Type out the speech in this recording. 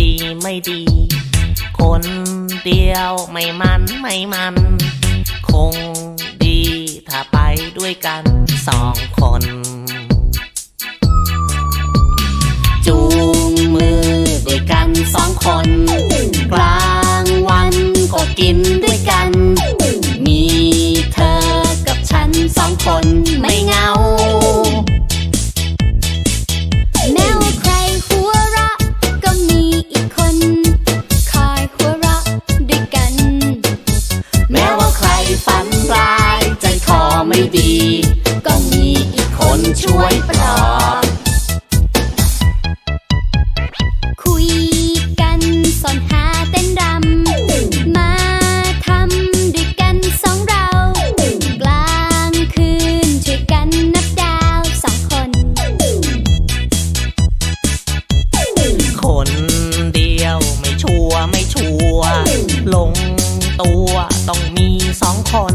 ดีไม่ดี คนเดียวไม่มันไม่มัน คงดีถ้าไปด้วยกันสองคน จูงมือด้วยกันสองคน กลางวันก็กินด้วยกัน มีเธอกับฉันสองคนไม่เหงา ดีก็มีอีกคนช่วยปลอบคุยกันสอนหาเต้นรำ มาทำด้วยกันสองเรา กลางคืนช่วยกันนับดาวสองคน คนเดียวไม่ชัวร์ไม่ชัวร์ลงตัวต้องมีสองคน